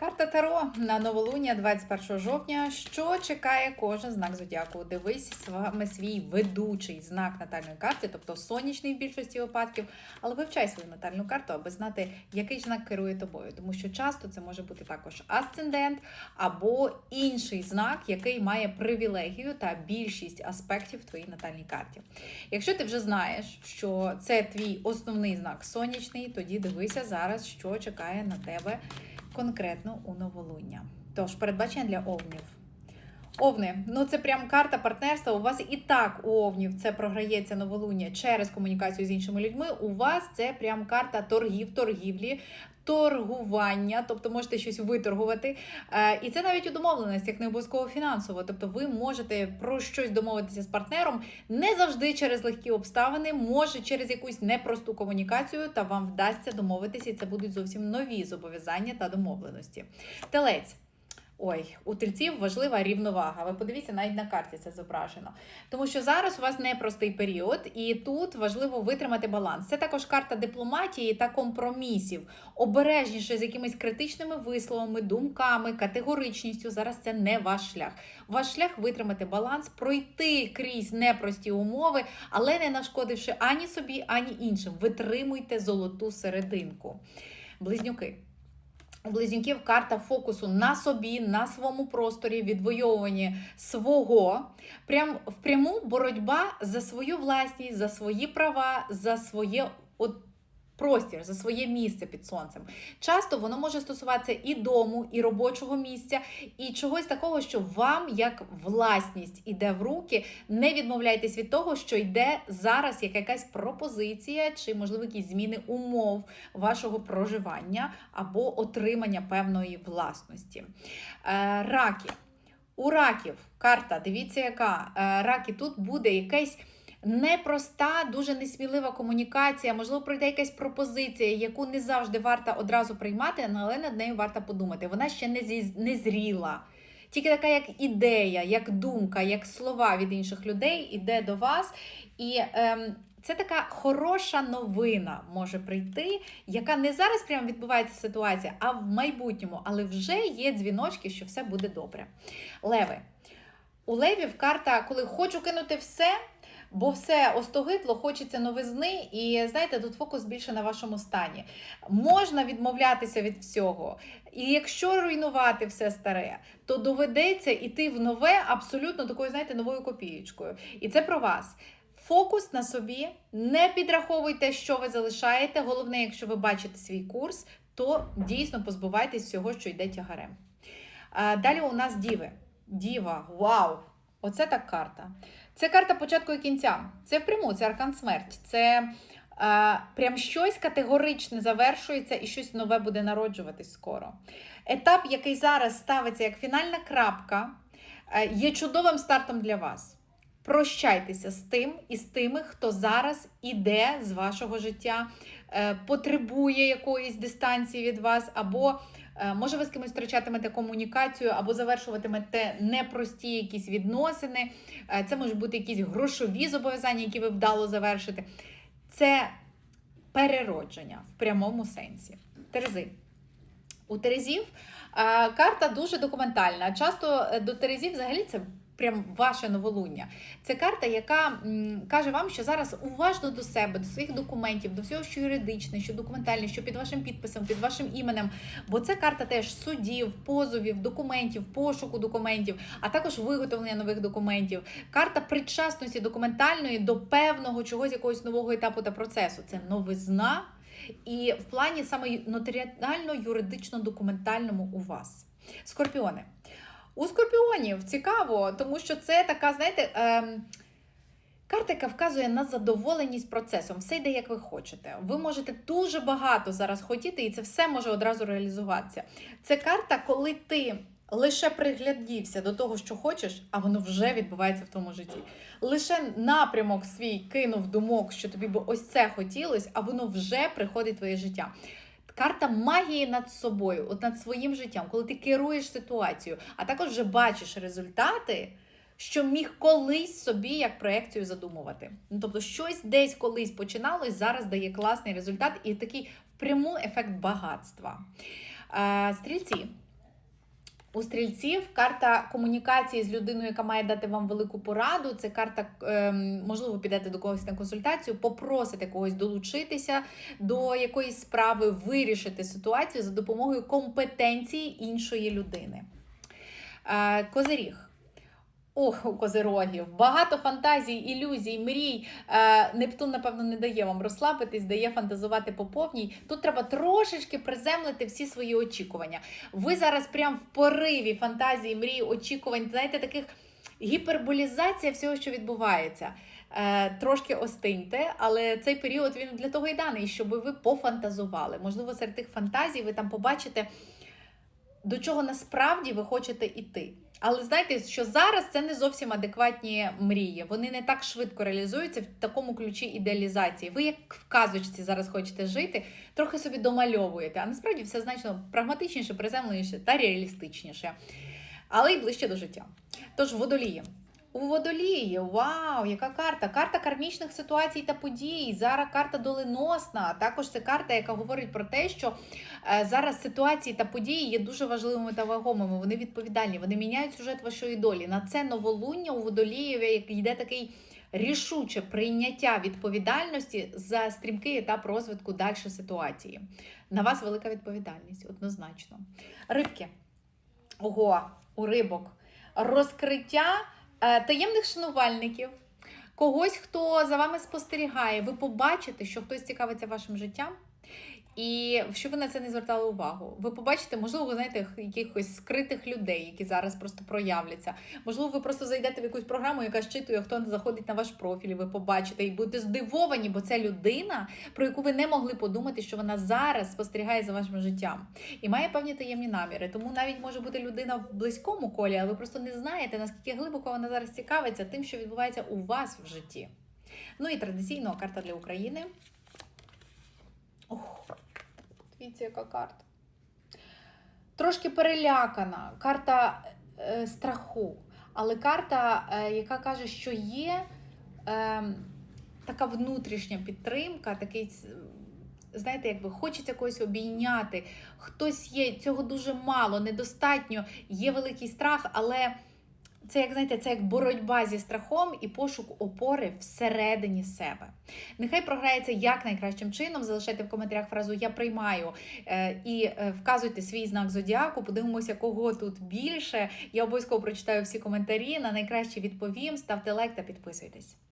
Карта Таро на новолуння 21 жовтня. Що чекає кожен знак зодіаку? Дивись саме свій ведучий знак натальної карти, тобто сонячний в більшості випадків, але вивчай свою натальну карту, аби знати, який знак керує тобою. Тому що часто це може бути також асцендент або інший знак, який має привілегію та більшість аспектів в твоїй натальній карті. Якщо ти вже знаєш, що це твій основний знак сонячний, тоді дивися зараз, що чекає на тебе конкретно у новолуння. Тож, передбачення для овнів. Овни, ну це прям карта партнерства. У вас і так у овнів це програється новолуння через комунікацію з іншими людьми. У вас це прям карта торгів, торгівлі, торгування, тобто можете щось виторгувати. Е, І це навіть у домовленостях, не обов'язково фінансово. Тобто ви можете про щось домовитися з партнером не завжди через легкі обставини, може через якусь непросту комунікацію, та вам вдасться домовитися, і це будуть зовсім нові зобов'язання та домовленості. Телець. Ой, у тельців важлива рівновага. Ви подивіться, навіть на карті це зображено. Тому що зараз у вас непростий період, і тут важливо витримати баланс. Це також карта дипломатії та компромісів. Обережніше з якимись критичними висловами, думками, категоричністю. Зараз це не ваш шлях. Ваш шлях витримати баланс, пройти крізь непрості умови, але не нашкодивши ані собі, ані іншим. Витримуйте золоту серединку. Близнюки. Близнюків карта фокусу на собі, на своєму просторі, відвоюванні свого, прям впряму боротьба за свою власність, за свої права, за своє от, простір, за своє місце під сонцем. Часто воно може стосуватися і дому, і робочого місця, і чогось такого, що вам як власність іде в руки. Не відмовляйтесь від того, що йде зараз як якась пропозиція, чи можливо якісь зміни умов вашого проживання або отримання певної власності. Е, Раки. У раків карта, дивіться, яка Е, раки тут буде якесь. Непроста, дуже несмілива комунікація, можливо, пройде якась пропозиція, яку не завжди варто одразу приймати, але над нею варто подумати. Вона ще не, зі, не зріла. Тільки така, як ідея, як думка, як слова від інших людей іде до вас. І ем, це така хороша новина може прийти, яка не зараз прямо відбувається ситуація, а в майбутньому. Але вже є дзвіночки, що все буде добре. Леви. У левів карта, коли хочу кинути все. Бо все остогидло, хочеться новизни, і знаєте, тут фокус більше на вашому стані. Можна відмовлятися від всього. І якщо руйнувати все старе, то доведеться йти в нове абсолютно такою, знаєте, новою копієчкою. І це про вас. Фокус на собі, не підраховуйте, що ви залишаєте. Головне, якщо ви бачите свій курс, то дійсно позбувайтесь всього, що йде тягарем. Далі у нас діви. Діва, вау! Оце так карта. Це карта початку і кінця. Це впряму, це аркан смерть. Це е, прям щось категоричне завершується і щось нове буде народжуватись скоро. Етап, який зараз ставиться як фінальна крапка, е, є чудовим стартом для вас. Прощайтеся з тим і з тими, хто зараз іде з вашого життя, потребує якоїсь дистанції від вас, або е, може ви з кимось втрачатимете комунікацію, або завершуватимете непрості якісь відносини. Е, Це можуть бути якісь грошові зобов'язання, які ви вдало завершите. Це переродження в прямому сенсі. Терези. У Терезів е, карта дуже документальна. Часто е, до Терезів взагалі це прям ваше новолуння. Це карта, яка каже вам, що зараз уважно до себе, до своїх документів, до всього, що юридичне, що документальне, що під вашим підписом, під вашим іменем. Бо це карта теж судів, позовів, документів, пошуку документів, а також виготовлення нових документів. Карта причасності документальної до певного чогось, якогось нового етапу та процесу. Це новизна. І в плані саме нотаріально-юридично-документальному у вас. Скорпіони. У скорпіонів цікаво, тому що це така, знаєте, ем, карта, яка вказує на задоволеність процесом. Все йде, як ви хочете. Ви можете дуже багато зараз хотіти, і це все може одразу реалізуватися. Це карта, коли ти. Лише приглядівся до того, що хочеш, а воно вже відбувається в тому житті. Лише напрямок свій кинув думок, що тобі би ось це хотілося, а воно вже приходить в твоє життя. Карта магії над собою, от над своїм життям, коли ти керуєш ситуацією, а також вже бачиш результати, що міг колись собі як проекцію задумувати. Ну, тобто, щось десь колись починалось, зараз дає класний результат і такий впряму ефект багатства. Е, Стрільці. У стрільців карта комунікації з людиною, яка має дати вам велику пораду. Це карта, ем, можливо, підете до когось на консультацію, попросите когось долучитися до якоїсь справи, вирішити ситуацію за допомогою компетенції іншої людини. Е, Козиріг. Ох, у козирогів. Багато фантазій, ілюзій, мрій. Е, Нептун, напевно, не дає вам розслабитись, дає фантазувати по повній. Тут треба трошечки приземлити всі свої очікування. Ви зараз прям в пориві фантазії, мрій, очікувань, знаєте, таких гіперболізація всього, що відбувається. Е, трошки остиньте, але цей період він для того і даний, щоб ви пофантазували. Можливо, серед тих фантазій ви там побачите, до чого насправді ви хочете йти. Але знаєте, що зараз це не зовсім адекватні мрії. Вони не так швидко реалізуються в такому ключі ідеалізації. Ви, як в казочці, зараз хочете жити, трохи собі домальовуєте, а насправді все значно прагматичніше, приземленіше та реалістичніше, але й ближче до життя. Тож водолії. У водолії, вау, яка карта! Карта кармічних ситуацій та подій. Зараз карта доленосна. Також це карта, яка говорить про те, що е, зараз ситуації та події є дуже важливими та вагомими. Вони відповідальні, вони міняють сюжет вашої долі. На це новолуння у водолієві йде такий рішуче прийняття відповідальності за стрімкий етап розвитку далі ситуації. На вас велика відповідальність, однозначно. Рибки. Ого, у рибок. Розкриття таємних шанувальників, когось, хто за вами спостерігає. Ви побачите, що хтось цікавиться вашим життям. І що ви на це не звертали увагу? Ви побачите, можливо, ви знаєте якихось скритих людей, які зараз просто проявляться. Можливо, ви просто зайдете в якусь програму, яка щитує, хто заходить на ваш профіль, і ви побачите і будете здивовані, бо це людина, про яку ви не могли подумати, що вона зараз спостерігає за вашим життям і має певні таємні наміри. Тому навіть може бути людина в близькому колі, але ви просто не знаєте, наскільки глибоко вона зараз цікавиться тим, що відбувається у вас в житті. Ну і традиційно карта для України. Дивіться, яка карта. Трошки перелякана. Карта е, страху. Але карта, е, яка каже, що є е, така внутрішня підтримка, такий, знаєте, якби хочеться когось обійняти. Хтось є, цього дуже мало, недостатньо, є великий страх, але. Це як знаєте, це як боротьба зі страхом і пошук опори всередині себе. Нехай програється як найкращим чином. Залишайте в коментарях фразу Я приймаю е, і е, вказуйте свій знак зодіаку. Подивимося, кого тут більше. Я обов'язково прочитаю всі коментарі. На найкраще відповім. Ставте лайк та підписуйтесь.